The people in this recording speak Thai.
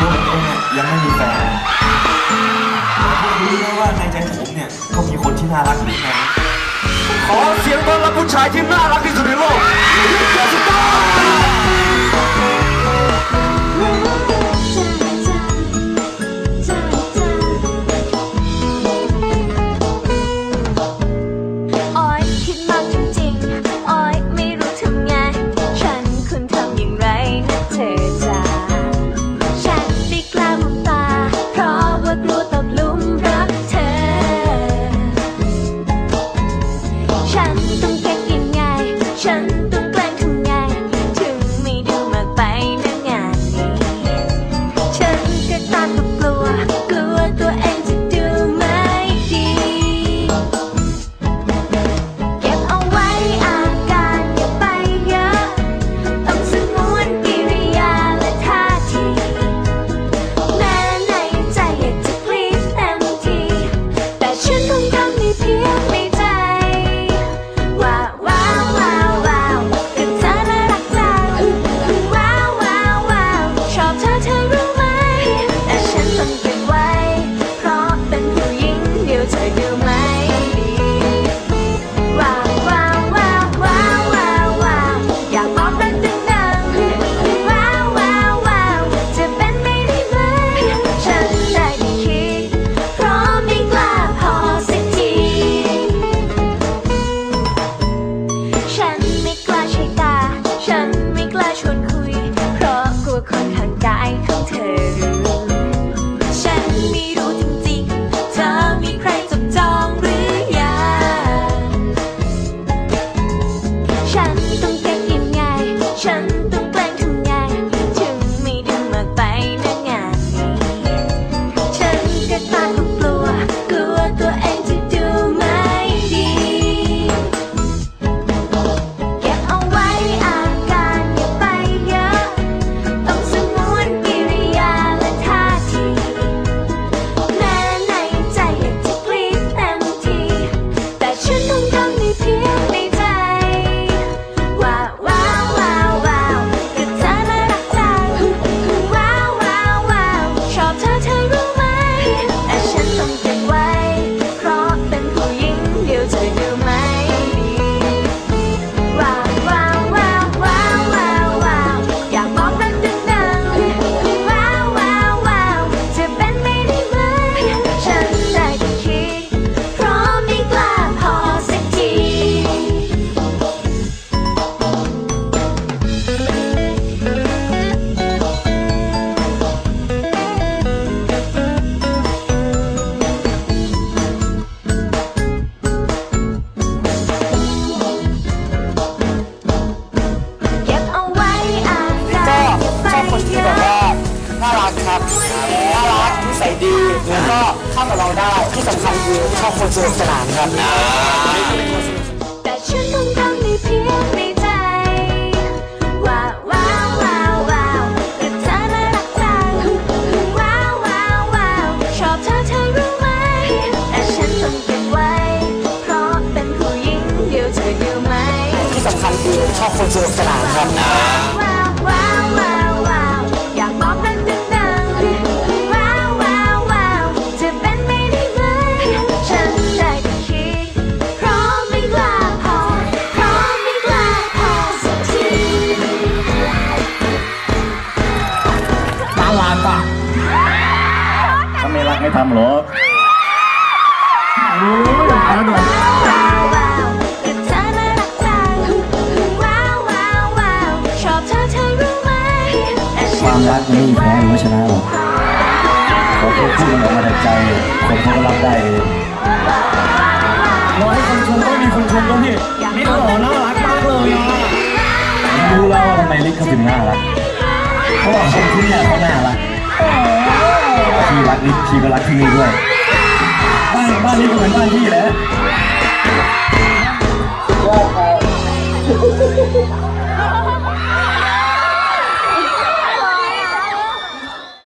พวกเองเนี่ยยังไม่มีแฟนแต่พวกรู้นะว่าในใจผมเนี่ยก็มีคนที่น่ารักเหมือนกัขอเสียงต้อนรับผู้ชายที่น่ารักที่สุดในโลก น่ารักนิสัยดีแล้วก็เข้ากับเราได้ที่สำคัญคือชอบคนสนุกสนานครับจูราชอบคนสนุกสนานครับ ถ้าไม่รักไม่ทำหรอกความรักไม่มีแพ้ไม่ชนะหรอกขอแค่พูดมันออกมาจากใจคนเขาก็รับได้เลยร้อยคนชมก็มีคนชมก็พี่นี่หล่อน่ารักมากเลยอะดูแล้วว่าทำไมลิกเขาถึงน่ารักเพราะว่า นี่ชีก็รักที่นี่ด้วย บ้านบ้านนี้ก็เป็นบ้านพี่แหละ